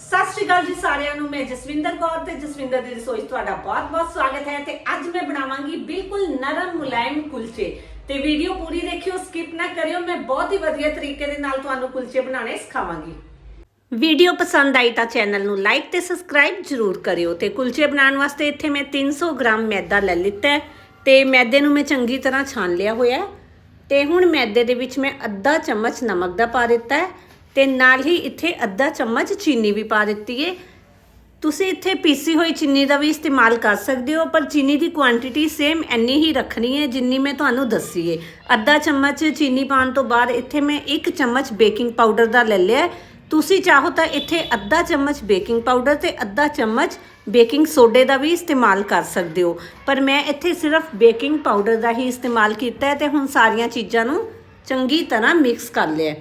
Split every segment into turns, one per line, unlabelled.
ਸਤਿ ਸ਼੍ਰੀ ਅਕਾਲ ਜੀ ਸਾਰਿਆਂ ਨੂੰ, ਮੈਂ ਜਸਵਿੰਦਰ ਕੌਰ ਤੇ ਜਸਵਿੰਦਰ ਦੀ ਰਸੋਈ 'ਚ ਤੁਹਾਡਾ ਬਹੁਤ-ਬਹੁਤ ਸਵਾਗਤ ਹੈ ਤੇ ਅੱਜ ਮੈਂ ਬਣਾਵਾਂਗੀ ਬਿਲਕੁਲ ਨਰਮ ਮੁਲਾਇਮ ਕੁਲਚੇ ਤੇ ਵੀਡੀਓ ਪੂਰੀ ਦੇਖਿਓ ਸਕਿਪ ਨਾ ਕਰਿਓ, ਮੈਂ ਬਹੁਤ ਹੀ ਵਧੀਆ ਤਰੀਕੇ ਦੇ ਨਾਲ ਤੁਹਾਨੂੰ ਕੁਲਚੇ ਬਣਾਉਣੇ ਸਿਖਾਵਾਂਗੀ। ਵੀਡੀਓ ਪਸੰਦ ਆਈ ਤਾਂ ਚੈਨਲ ਨੂੰ ਲਾਈਕ ਤੇ ਸਬਸਕ੍ਰਾਈਬ ਜ਼ਰੂਰ ਕਰਿਓ ਤੇ ਕੁਲਚੇ ਬਣਾਉਣ ਵਾਸਤੇ ਇੱਥੇ ਮੈਂ 300 ਗ੍ਰਾਮ ਮੈਦਾ ਲੈ ਲਿੱਤਾ ਹੈ ਤੇ ਮੈਦੇ ਨੂੰ ਮੈਂ ਚੰਗੀ ਤਰ੍ਹਾਂ ਛਾਣ ਲਿਆ ਹੋਇਆ ਹੈ ਤੇ ਹੁਣ ਮੈਦੇ ਦੇ ਵਿੱਚ ਮੈਂ ਅੱਧਾ ਚਮਚ ਨਮਕ ਦਾ ਪਾ ਦਿੱਤਾ ਹੈ। ਤੇ ਨਾਲ ਹੀ ਇੱਥੇ ਅੱਧਾ ਚਮਚ ਚੀਨੀ ਵੀ ਪਾ ਦਿੱਤੀ ਹੈ ਤੁਸੀਂ ਇੱਥੇ ਪੀਸੀ ਹੋਈ ਚੀਨੀ ਦਾ ਵੀ ਇਸਤੇਮਾਲ ਕਰ ਸਕਦੇ ਹੋ, ਪਰ ਚੀਨੀ ਦੀ ਕੁਆਂਟੀਟੀ ਸੇਮ ਇੰਨੀ ਹੀ ਰੱਖਣੀ ਹੈ ਜਿੰਨੀ ਮੈਂ ਤੁਹਾਨੂੰ ਦੱਸੀ ਹੈ ਅੱਧਾ ਚਮਚ ਚੀਨੀ ਪਾਉਣ ਤੋਂ ਬਾਅਦ ਇੱਥੇ ਮੈਂ 1 ਚਮਚ ਬੇਕਿੰਗ ਪਾਊਡਰ ਦਾ ਲੈ ਲਿਆ। ਤੁਸੀਂ ਚਾਹੋ ਤਾਂ ਇੱਥੇ ਅੱਧਾ ਚਮਚ ਬੇਕਿੰਗ ਪਾਊਡਰ ਤੇ ਅੱਧਾ ਚਮਚ ਬੇਕਿੰਗ ਸੋਡੇ ਦਾ ਵੀ ਇਸਤੇਮਾਲ ਕਰ ਸਕਦੇ ਹੋ। ਪਰ ਮੈਂ ਇੱਥੇ ਸਿਰਫ ਬੇਕਿੰਗ ਪਾਊਡਰ ਦਾ ਹੀ ਇਸਤੇਮਾਲ ਕੀਤਾ ਹੈ ਤੇ ਹੁਣ ਸਾਰੀਆਂ ਚੀਜ਼ਾਂ ਨੂੰ ਚੰਗੀ ਤਰ੍ਹਾਂ ਮਿਕਸ ਕਰ ਲਿਆ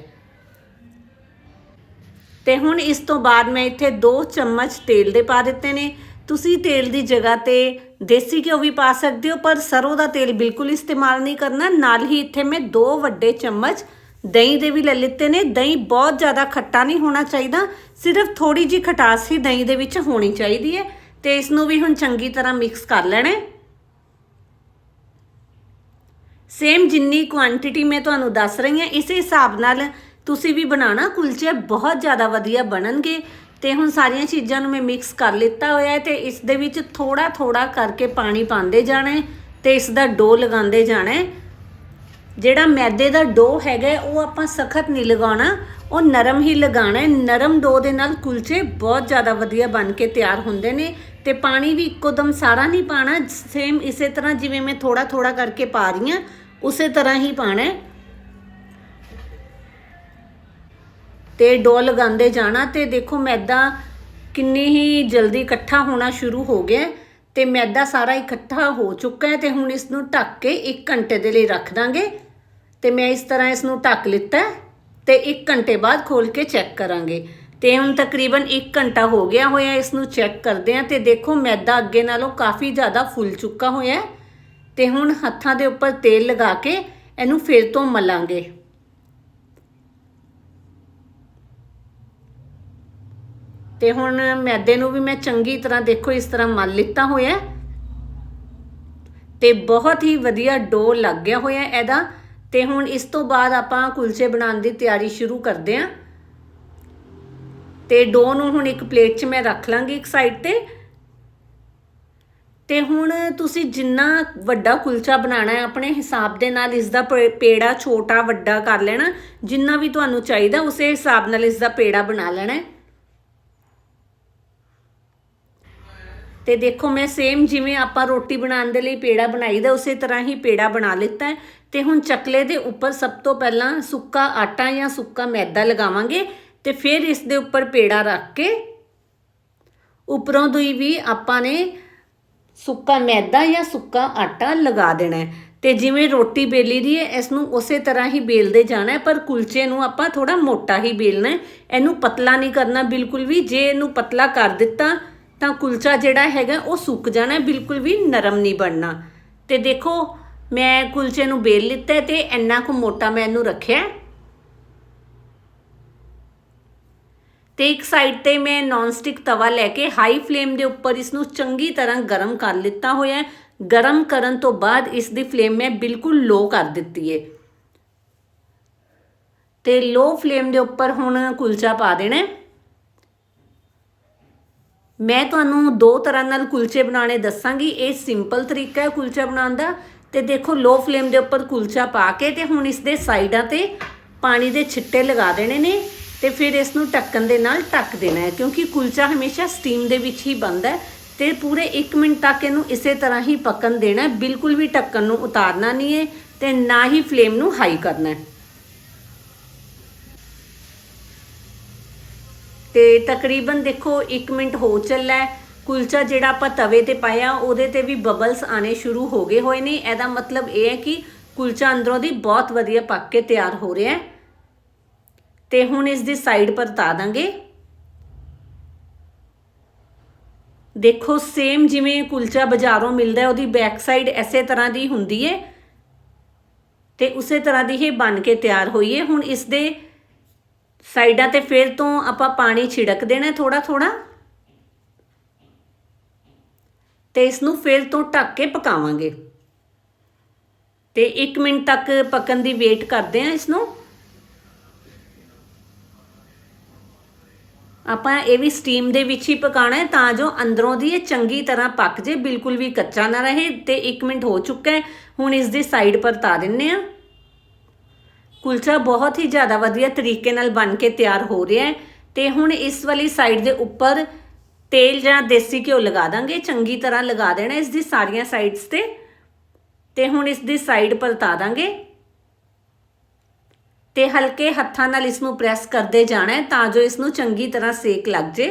ਤੇ ਹੁਣ ਇਸ ਤੋਂ ਬਾਅਦ ਮੈਂ ਇੱਥੇ 2 ਚਮਚ ਤੇਲ ਦੇ ਪਾ ਦਿੱਤੇ ਨੇ। ਤੁਸੀਂ ਤੇਲ ਦੀ ਜਗ੍ਹਾ ਤੇ ਦੇਸੀ ਘਿਓ ਵੀ ਪਾ ਸਕਦੇ ਹੋ, ਪਰ ਸਰੋਂ ਦਾ ਤੇਲ ਬਿਲਕੁਲ ਇਸਤੇਮਾਲ ਨਹੀਂ ਕਰਨਾ। ਨਾਲ ਹੀ ਇੱਥੇ ਮੈਂ 2 ਵੱਡੇ ਚਮਚ ਦਹੀਂ ਦੇ ਵੀ ਲੈ ਲਿੱਤੇ ਨੇ। ਦਹੀਂ ਬਹੁਤ ਜ਼ਿਆਦਾ ਖੱਟਾ ਨਹੀਂ ਹੋਣਾ ਚਾਹੀਦਾ, ਸਿਰਫ ਥੋੜੀ ਜੀ ਖਟਾਸ ਹੀ ਦਹੀਂ ਦੇ ਵਿੱਚ ਹੋਣੀ ਚਾਹੀਦੀ ਹੈ। ਤੇ ਇਸ ਨੂੰ ਵੀ ਹੁਣ ਚੰਗੀ ਤਰ੍ਹਾਂ ਮਿਕਸ ਕਰ ਲੈਣਾ ਸੇਮ ਜਿੰਨੀ ਕੁਆਂਟੀਟੀ ਮੈਂ ਤੁਹਾਨੂੰ ਦੱਸ ਰਹੀ ਹਾਂ, ਇਸੇ ਹਿਸਾਬ ਨਾਲ ਤੁਸੀਂ ਵੀ ਬਣਾਣਾ ਕੁਲਚੇ ਬਹੁਤ ਜ਼ਿਆਦਾ ਵਧੀਆ ਬਣਨਗੇ। ਤੇ ਹੁਣ ਸਾਰੀਆਂ ਚੀਜ਼ਾਂ ਨੂੰ ਮੈਂ ਮਿਕਸ ਕਰ ਲਿੱਤਾ ਹੋਇਆ ਹੈ ਤੇ ਇਸ ਦੇ ਵਿੱਚ ਥੋੜਾ ਥੋੜਾ ਕਰਕੇ ਪਾਣੀ ਪਾਉਂਦੇ ਜਾਣਾ ਹੈ ਤੇ ਇਸ ਦਾ ਡੋ ਲਗਾਉਂਦੇ ਜਾਣਾ ਹੈ। ਜਿਹੜਾ ਮੈਦੇ ਦਾ ਡੋ ਹੈਗਾ ਉਹ ਆਪਾਂ ਸਖਤ ਨਹੀਂ ਲਗਾਉਣਾ, ਉਹ ਨਰਮ ਹੀ ਲਗਾਉਣਾ ਹੈ। ਨਰਮ ਡੋ ਦੇ ਨਾਲ ਕੁਲਚੇ ਬਹੁਤ ਜ਼ਿਆਦਾ ਵਧੀਆ ਬਣ ਕੇ ਤਿਆਰ ਹੁੰਦੇ ਨੇ ਤੇ ਪਾਣੀ ਵੀ ਇੱਕੋਦਮ ਸਾਰਾ ਨਹੀਂ ਪਾਣਾ ਸੇਮ ਇਸੇ ਤਰ੍ਹਾਂ ਜਿਵੇਂ ਮੈਂ ਥੋੜਾ ਥੋੜਾ ਕਰਕੇ ਪਾ ਰਹੀ ਹਾਂ, ਉਸੇ ਤਰ੍ਹਾਂ ਹੀ ਪਾਣਾ ਹੈ। ਤੇ ਡੋ ਲਗਾਉਂਦੇ ਜਾਣਾ ਤੇ ਦੇਖੋ ਮੈਦਾ ਕਿੰਨੀ ਹੀ ਜਲਦੀ ਇਕੱਠਾ ਹੋਣਾ ਸ਼ੁਰੂ ਹੋ ਗਿਆ ਹੈ ਤੇ ਮੈਦਾ ਸਾਰਾ ਇਕੱਠਾ ਹੋ ਚੁੱਕਾ ਹੈ ਤੇ ਹੁਣ ਇਸ ਨੂੰ ਢੱਕ ਕੇ 1 ਘੰਟੇ ਦੇ ਲਈ ਰੱਖ ਦਾਂਗੇ ਤੇ ਮੈਂ ਇਸ ਤਰ੍ਹਾਂ ਇਸ ਨੂੰ ਢੱਕ ਲਿੱਤਾ ਹੈ ਤੇ 1 ਘੰਟੇ ਬਾਅਦ ਖੋਲ ਕੇ ਚੈੱਕ ਕਰਾਂਗੇ ਤੇ ਹੁਣ ਤਕਰੀਬਨ 1 ਘੰਟਾ ਹੋ ਗਿਆ ਹੋਇਆ ਇਸ ਨੂੰ ਚੈੱਕ ਕਰਦੇ ਹਾਂ ਤੇ ਦੇਖੋ ਮੈਦਾ ਅੱਗੇ ਨਾਲੋਂ ਕਾਫੀ ਜ਼ਿਆਦਾ ਫੁੱਲ ਚੁੱਕਾ ਹੋਇਆ ਹੈ ਤੇ ਹੁਣ ਹੱਥਾਂ ਦੇ ਉੱਪਰ ਤੇਲ ਲਗਾ ਕੇ ਇਹਨੂੰ ਫਿਰ ਤੋਂ ਮਲਾਂਗੇ। ਤੇ ਹੁਣ ਮੈਦੇ ਨੂੰ ਵੀ ਮੈਂ ਚੰਗੀ ਤਰ੍ਹਾਂ ਦੇਖੋ ਇਸ ਤਰ੍ਹਾਂ ਮਲ ਲਿੱਤਾ ਹੋਇਆ ਹੈ। ਤੇ ਬਹੁਤ ਹੀ ਵਧੀਆ ਡੋ ਲੱਗ ਗਿਆ ਹੋਇਆ ਇਹਦਾ। ਤੇ ਹੁਣ ਇਸ ਤੋਂ ਬਾਅਦ ਆਪਾਂ ਕੁਲਚੇ ਬਣਾਉਣ ਦੀ ਤਿਆਰੀ ਸ਼ੁਰੂ ਕਰਦੇ ਹਾਂ। ਤੇ ਡੋ ਨੂੰ ਹੁਣ ਇੱਕ ਪਲੇਟ 'ਚ ਮੈਂ ਰੱਖ ਲਾਂਗੀ ਇੱਕ ਸਾਈਡ ਤੇ। ਤੇ ਹੁਣ ਤੁਸੀਂ ਜਿੰਨਾ ਵੱਡਾ ਕੁਲਚਾ ਬਣਾਉਣਾ ਹੈ, ਆਪਣੇ ਹਿਸਾਬ ਦੇ ਨਾਲ ਇਸ ਦਾ ਪੇੜਾ ਛੋਟਾ ਵੱਡਾ ਕਰ ਲੈਣਾ। ਜਿੰਨਾ ਵੀ ਤੁਹਾਨੂੰ ਚਾਹੀਦਾ, ਉਸੇ ਹਿਸਾਬ ਨਾਲ ਇਸ ਦਾ ਪੇੜਾ ਬਣਾ ਲੈਣਾ ਹੈ। ਤੇ ਦੇਖੋ ਮੈਂ ਸੇਮ ਜਿਵੇਂ ਆਪਾਂ ਰੋਟੀ ਬਣਾਉਣ ਦੇ ਲਈ ਪੇੜਾ ਬਣਾਈਦਾ, ਉਸੇ ਤਰ੍ਹਾਂ ਹੀ ਪੇੜਾ ਬਣਾ ਲਿੱਤਾ ਹੈ। ਤੇ ਹੁਣ ਚਕਲੇ ਦੇ ਉੱਪਰ ਸਭ ਤੋਂ ਪਹਿਲਾਂ ਸੁੱਕਾ ਆਟਾ ਜਾਂ ਸੁੱਕਾ ਮੈਦਾ ਲਗਾਵਾਂਗੇ ਤੇ ਫਿਰ ਇਸ ਦੇ ਉੱਪਰ ਪੇੜਾ ਰੱਖ ਕੇ ਉੱਪਰੋਂ ਦੀ ਵੀ ਆਪਾਂ ਨੇ ਸੁੱਕਾ ਮੈਦਾ ਜਾਂ ਸੁੱਕਾ ਆਟਾ ਲਗਾ ਦੇਣਾ ਹੈ। ਤੇ ਜਿਵੇਂ ਰੋਟੀ ਬੇਲੀ ਦੀ ਹੈ ਇਸ ਨੂੰ ਉਸੇ ਤਰ੍ਹਾਂ ਹੀ ਬੇਲਦੇ ਜਾਣਾ ਹੈ, ਪਰ ਕੁਲਚੇ ਨੂੰ ਆਪਾਂ ਥੋੜਾ ਮੋਟਾ ਹੀ ਬੇਲਣਾ ਹੈ। ਇਹਨੂੰ ਪਤਲਾ ਨਹੀਂ ਕਰਨਾ ਬਿਲਕੁਲ ਵੀ, ਜੇ ਇਹਨੂੰ ਪਤਲਾ ਕਰ ਦਿੱਤਾ ਤਾਂ ਕੁਲਚਾ ਜਿਹੜਾ ਹੈਗਾ, ਉਹ ਸੁੱਕ ਜਾਣਾ, ਬਿਲਕੁਲ ਵੀ ਨਰਮ ਨਹੀਂ ਬਣਨਾ। ਤੇ ਦੇਖੋ, ਮੈਂ ਕੁਲਚੇ ਨੂੰ ਬੇਲ ਲਿੱਤਾ ਹੈ ਤੇ ਇੰਨਾ ਕੁ ਮੋਟਾ ਮੈਂ ਇਹਨੂੰ ਰੱਖਿਆ। ਹੈ। ਤੇ ਇੱਕ ਸਾਈਡ ਤੇ ਮੈਂ ਨੌਨ ਸਟਿਕ ਤਵਾ ਲੈ ਕੇ ਹਾਈ ਫਲੇਮ ਦੇ ਉੱਪਰ ਇਸ ਨੂੰ ਚੰਗੀ ਤਰ੍ਹਾਂ ਗਰਮ ਕਰ ਲਿੱਤਾ ਹੋਇਆ ਗਰਮ ਕਰਨ ਤੋਂ ਬਾਅਦ ਇਸ ਦੀ ਫਲੇਮ ਮੈਂ ਬਿਲਕੁਲ ਲੋ ਕਰ ਦਿੱਤੀ ਹੈ। ਤੇ ਲੋ ਫਲੇਮ ਦੇ ਉੱਪਰ ਹੁਣ ਕੁਲਚਾ ਪਾ ਦੇਣਾ ਮੈਂ ਤੁਹਾਨੂੰ ਦੋ ਤਰ੍ਹਾਂ ਨਾਲ ਕੁਲਚੇ ਬਣਾਉਣੇ ਦੱਸਾਂਗੀ। ਇਹ ਸਿੰਪਲ ਤਰੀਕਾ ਹੈ ਕੁਲਚਾ ਬਣਾਉਣ ਦਾ। ਤੇ ਦੇਖੋ ਲੋ ਫਲੇਮ ਦੇ ਉੱਪਰ ਕੁਲਚਾ ਪਾ ਕੇ ਤੇ ਹੁਣ ਇਸ ਦੇ ਸਾਈਡਾਂ ਤੇ ਪਾਣੀ ਦੇ ਛਿੱਟੇ ਲਗਾ ਦੇਣੇ ਨੇ ਤੇ ਫਿਰ ਇਸ ਨੂੰ ਢੱਕਣ ਦੇ ਨਾਲ ਢੱਕ ਦੇਣਾ ਹੈ, ਕਿਉਂਕਿ ਕੁਲਚਾ ਹਮੇਸ਼ਾ ਸਟੀਮ ਦੇ ਵਿੱਚ ਹੀ ਬਣਦਾ ਹੈ ਤੇ ਪੂਰੇ 1 ਮਿੰਟ ਤੱਕ ਇਹਨੂੰ ਇਸੇ ਤਰ੍ਹਾਂ ਹੀ ਪੱਕਣ ਦੇਣਾ ਬਿਲਕੁਲ ਵੀ ਢੱਕਣ ਨੂੰ ਉਤਾਰਨਾ ਨਹੀਂ ਹੈ ਤੇ ਨਾ ਹੀ ਫਲੇਮ ਨੂੰ ਹਾਈ ਕਰਨਾ ਹੈ। ਤੇ ਤਕਰੀਬਨ ਦੇਖੋ 1 ਮਿੰਟ ਹੋ। ਚੱਲਾ ਕੁਲਚਾ ਜਿਹੜਾ ਆਪਾਂ ਤਵੇ ਤੇ ਪਾਇਆ, ਉਹਦੇ ਤੇ ਵੀ ਬਬਲਸ ਆਣੇ ਸ਼ੁਰੂ ਹੋ ਗਏ ਹੋਏ ਨੇ। ਇਹਦਾ ਮਤਲਬ ਇਹ ਹੈ ਕਿ ਕੁਲਚਾ ਅੰਦਰੋਂ ਦੀ ਬਹੁਤ ਵਧੀਆ ਪੱਕ ਕੇ ਤਿਆਰ ਹੋ ਰਿਹਾ ਹੈ। ਤੇ ਹੁਣ ਇਸ ਦੀ ਸਾਈਡ ਪਰਤਾ ਦਾਂਗੇ। ਦੇਖੋ ਸੇਮ ਜਿਵੇਂ ਕੁਲਚਾ ਬਾਜ਼ਾਰੋਂ ਮਿਲਦਾ ਹੈ, ਉਹਦੀ ਬੈਕ ਸਾਈਡ ਐਸੇ ਤਰ੍ਹਾਂ ਦੀ ਹੁੰਦੀ ਹੈ। ਤੇ ਉਸੇ ਤਰ੍ਹਾਂ ਦੀ ਇਹ ਬਣ ਕੇ ਤਿਆਰ ਹੋਈ ਹੈ। ਹੁਣ ਇਸ ਦੇ ਸਾਈਡਾਂ ਤੇ ਫਿਰ ਤੋਂ ਆਪਾਂ ਪਾਣੀ ਛਿੜਕ ਦੇਣਾ ਥੋੜਾ ਥੋੜਾ ਤੇ ਇਸ ਨੂੰ ਫਿਰ ਤੋਂ ਢੱਕ ਕੇ ਪਕਾਵਾਂਗੇ। ਤੇ 1 ਮਿੰਟ ਤੱਕ ਪੱਕਣ ਦੀ ਵੇਟ ਕਰਦੇ ਆ ਇਸ ਨੂੰ ਆਪਾਂ ਇਹ ਵੀ ਸਟੀਮ ਦੇ ਵਿੱਚ ਹੀ ਪਕਾਣਾ ਹੈ ਤਾਂ ਜੋ ਅੰਦਰੋਂ ਦੀ ਇਹ ਚੰਗੀ ਤਰ੍ਹਾਂ ਪੱਕ ਜੇ, ਬਿਲਕੁਲ ਵੀ ਕੱਚਾ ਨਾ ਰਹੇ ਤੇ 1 ਮਿੰਟ ਹੋ ਚੁੱਕਾ ਹੈ। ਹੁਣ ਇਸ ਦੀ ਸਾਈਡ ਪਰਤਾ ਦਿੰਨੇ ਆ ਕੁਲਚਾ ਬਹੁਤ ਹੀ ਜ਼ਿਆਦਾ ਵਧੀਆ ਤਰੀਕੇ ਨਾਲ ਬਣ ਕੇ ਤਿਆਰ ਹੋ ਰਿਹਾ ਹੈ ਤੇ ਹੁਣ ਇਸ ਵਾਲੀ ਸਾਈਡ ਦੇ ਉੱਪਰ ਤੇਲ ਜਾਂ ਦੇਸੀ ਘਿਓ ਲਗਾ ਦਾਂਗੇ, ਚੰਗੀ ਤਰ੍ਹਾਂ ਲਗਾ ਦੇਣਾ ਇਸ ਦੀ ਸਾਰੀਆਂ ਸਾਈਡਸ ਤੇ। ਤੇ ਹੁਣ ਇਸ ਦੀ ਸਾਈਡ ਪਲਟਾ ਦਾਂਗੇ। ਤੇ ਹਲਕੇ ਹੱਥਾਂ ਨਾਲ ਇਸ ਨੂੰ ਪ੍ਰੈਸ ਕਰਦੇ ਜਾਣਾ ਹੈ ਤਾਂ ਜੋ ਇਸ ਨੂੰ ਚੰਗੀ ਤਰ੍ਹਾਂ ਸੇਕ ਲੱਗ ਜੇ।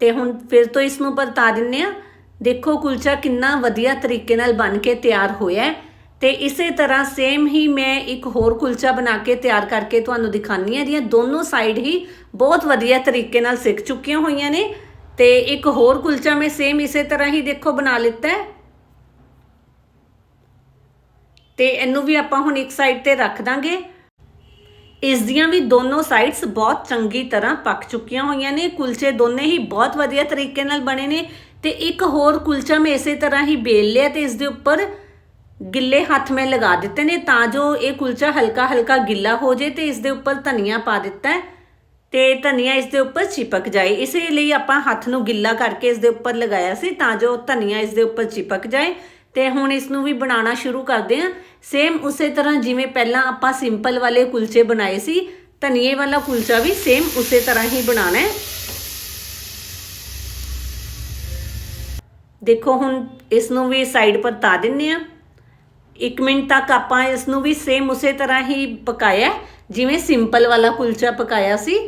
ਤੇ ਹੁਣ ਫਿਰ ਤੋਂ ਇਸ ਨੂੰ ਪਰਤਾ ਦਿੰਨੇ ਆ। ਦੇਖੋ ਕੁਲਚਾ ਕਿੰਨਾ ਵਧੀਆ ਤਰੀਕੇ ਨਾਲ ਬਣ ਕੇ ਤਿਆਰ ਹੋਇਆ ਹੈ। ਤੇ ਇਸੇ ਤਰ੍ਹਾਂ ਸੇਮ ਹੀ ਮੈਂ ਇੱਕ ਹੋਰ ਕੁਲਚਾ ਬਣਾ ਕੇ ਤਿਆਰ ਕਰਕੇ ਤੁਹਾਨੂੰ ਦਿਖਾਨੀ ਆ ਇਹਦੀਆਂ ਦੋਨੋਂ ਸਾਈਡ ਹੀ ਬਹੁਤ ਵਧੀਆ ਤਰੀਕੇ ਨਾਲ ਸਿੱਕ ਚੁੱਕੀਆਂ ਹੋਈਆਂ ਨੇ। ਤੇ ਇੱਕ ਹੋਰ ਕੁਲਚਾ ਮੈਂ ਸੇਮ ਇਸੇ ਤਰ੍ਹਾਂ ਹੀ ਦੇਖੋ ਬਣਾ ਲਿੱਤਾ ਹੈ। ਤੇ ਇਹਨੂੰ ਵੀ ਆਪਾਂ ਹੁਣ ਇੱਕ ਸਾਈਡ ਤੇ ਰੱਖ ਦਾਂਗੇ। ਇਸ ਦੀਆਂ ਵੀ ਦੋਨੋਂ ਸਾਈਡਸ ਬਹੁਤ ਚੰਗੀ ਤਰ੍ਹਾਂ ਪੱਕ ਚੁੱਕੀਆਂ ਹੋਈਆਂ ਨੇ। ਕੁਲਚੇ ਦੋਨੇ ਹੀ ਬਹੁਤ ਵਧੀਆ ਤਰੀਕੇ ਨਾਲ ਬਣੇ ਨੇ। ਤੇ ਇੱਕ ਹੋਰ ਕੁਲਚਾ ਮੈਂ ਇਸੇ ਤਰ੍ਹਾਂ ਹੀ ਬੇਲ ਲਿਆ ਤੇ ਇਸ ਦੇ ਉੱਪਰ ਗਿੱਲੇ ਹੱਥ ਮੈਂ ਲਗਾ ਦਿੱਤੇ ਨੇ ਤਾਂ ਜੋ ਇਹ ਕੁਲਚਾ ਹਲਕਾ ਹਲਕਾ ਗਿੱਲਾ ਹੋ ਜੇ ਤੇ ਇਸ ਦੇ ਉੱਪਰ ਧਨੀਆ ਪਾ ਦਿੱਤਾ ਹੈ ਤੇ ਧਨੀਆ ਇਸ ਦੇ ਉੱਪਰ ਚਿਪਕ ਜਾਏ। ਇਸੇ ਲਈ ਆਪਾਂ ਹੱਥ ਨੂੰ ਗਿੱਲਾ ਕਰਕੇ ਇਸ ਦੇ ਉੱਪਰ ਲਗਾਇਆ ਸੀ ਤਾਂ ਜੋ ਧਨੀਆ ਇਸ ਦੇ ਉੱਪਰ ਚਿਪਕ ਜਾਏ ਤੇ ਹੁਣ ਇਸ ਨੂੰ ਵੀ ਬਣਾਉਣਾ ਸ਼ੁਰੂ ਕਰਦੇ ਹਾਂ। ਸੇਮ ਉਸੇ ਤਰ੍ਹਾਂ ਜਿਵੇਂ ਪਹਿਲਾਂ ਆਪਾਂ ਸਿੰਪਲ ਵਾਲੇ ਕੁਲਚੇ ਬਣਾਏ ਸੀ, ਧਨੀਏ ਵਾਲਾ ਕੁਲਚਾ ਵੀ ਸੇਮ ਉਸੇ ਤਰ੍ਹਾਂ ਹੀ ਬਣਾਉਣਾ ਹੈ। ਦੇਖੋ ਹੁਣ ਇਸ ਨੂੰ ਵੀ ਸਾਈਡ ਪਰ ਤਾ ਦਿੰਨੇ ਆ। 1 ਮਿੰਟ ਤੱਕ ਆਪਾਂ ਇਸ ਨੂੰ ਵੀ ਸੇਮ ਉਸੇ ਤਰ੍ਹਾਂ ਹੀ ਪਕਾਇਆ ਜਿਵੇਂ ਸਿੰਪਲ ਵਾਲਾ ਕੁਲਚਾ ਪਕਾਇਆ ਸੀ।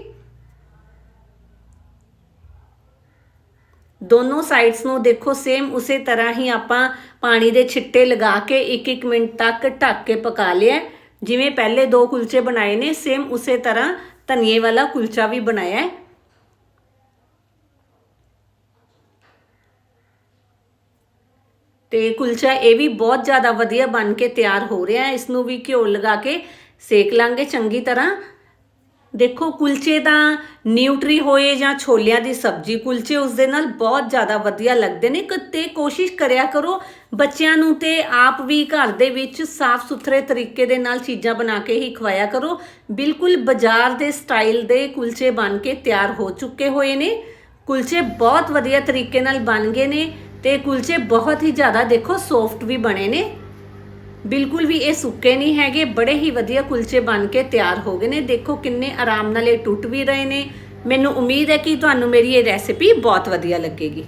ਦੋਨੋਂ ਸਾਈਡਸ ਨੂੰ ਦੇਖੋ ਸੇਮ ਉਸੇ ਤਰ੍ਹਾਂ ਹੀ ਆਪਾਂ ਪਾਣੀ ਦੇ ਛਿੱਟੇ ਲਗਾ ਕੇ 1-1 ਮਿੰਟ ਤੱਕ ਢੱਕ ਕੇ ਪਕਾ ਲਿਆ ਜਿਵੇਂ ਪਹਿਲੇ ਦੋ ਕੁਲਚੇ ਬਣਾਏ ਨੇ ਸੇਮ ਉਸੇ ਤਰ੍ਹਾਂ ਧਨੀਏ ਵਾਲਾ ਕੁਲਚਾ ਵੀ ਬਣਾਇਆ ਹੈ। ਤੇ ਕੁਲਚਾ ਇਹ ਵੀ ਬਹੁਤ ਜ਼ਿਆਦਾ ਵਧੀਆ ਬਣ ਕੇ ਤਿਆਰ ਹੋ ਰਿਹਾ ਹੈ। ਇਸ ਨੂੰ ਵੀ ਘਿਓ ਲਗਾ ਕੇ ਸੇਕ ਲਾਂਗੇ ਚੰਗੀ ਤਰ੍ਹਾਂ। ਦੇਖੋ, ਕੁਲਚੇ ਦਾ ਨਿਊਟਰੀ ਹੋਏ ਜਾਂ ਛੋਲਿਆਂ ਦੀ ਸਬਜ਼ੀ, ਕੁਲਚੇ ਉਸ ਦੇ ਨਾਲ ਬਹੁਤ ਜ਼ਿਆਦਾ ਵਧੀਆ ਲੱਗਦੇ ਨੇ। ਤੇ ਕੋਸ਼ਿਸ਼ ਕਰਿਆ ਕਰੋ ਬੱਚਿਆਂ ਨੂੰ ਤੇ ਆਪ ਵੀ ਘਰ ਦੇ ਵਿੱਚ ਸਾਫ਼ ਸੁਥਰੇ ਤਰੀਕੇ ਦੇ ਨਾਲ ਚੀਜ਼ਾਂ ਬਣਾ ਕੇ ਹੀ ਖਵਾਇਆ ਕਰੋ। ਬਿਲਕੁਲ ਬਾਜ਼ਾਰ ਦੇ ਸਟਾਈਲ ਦੇ ਕੁਲਚੇ ਬਣ ਕੇ ਤਿਆਰ ਹੋ ਚੁੱਕੇ ਹੋਏ ਨੇ। ਕੁਲਚੇ ਬਹੁਤ ਵਧੀਆ ਤਰੀਕੇ ਨਾਲ ਬਣ ਗਏ ਨੇ। ਤੇ ਕੁਲਚੇ ਬਹੁਤ ਹੀ ਜ਼ਿਆਦਾ ਦੇਖੋ ਸੌਫਟ ਵੀ ਬਣੇ ਨੇ। ਬਿਲਕੁਲ ਵੀ ਇਹ ਸੁੱਕੇ ਨਹੀਂ ਹੈਗੇ, ਬੜੇ ਹੀ ਵਧੀਆ ਕੁਲਚੇ ਬਣ ਕੇ ਤਿਆਰ ਹੋ ਗਏ ਨੇ। ਦੇਖੋ ਕਿੰਨੇ ਆਰਾਮ ਨਾਲ ਇਹ ਟੁੱਟ ਵੀ ਰਹੇ ਨੇ। ਮੈਨੂੰ ਉਮੀਦ ਹੈ ਕਿ ਤੁਹਾਨੂੰ ਮੇਰੀ ਇਹ ਰੈਸਿਪੀ ਬਹੁਤ ਵਧੀਆ ਲੱਗੇਗੀ।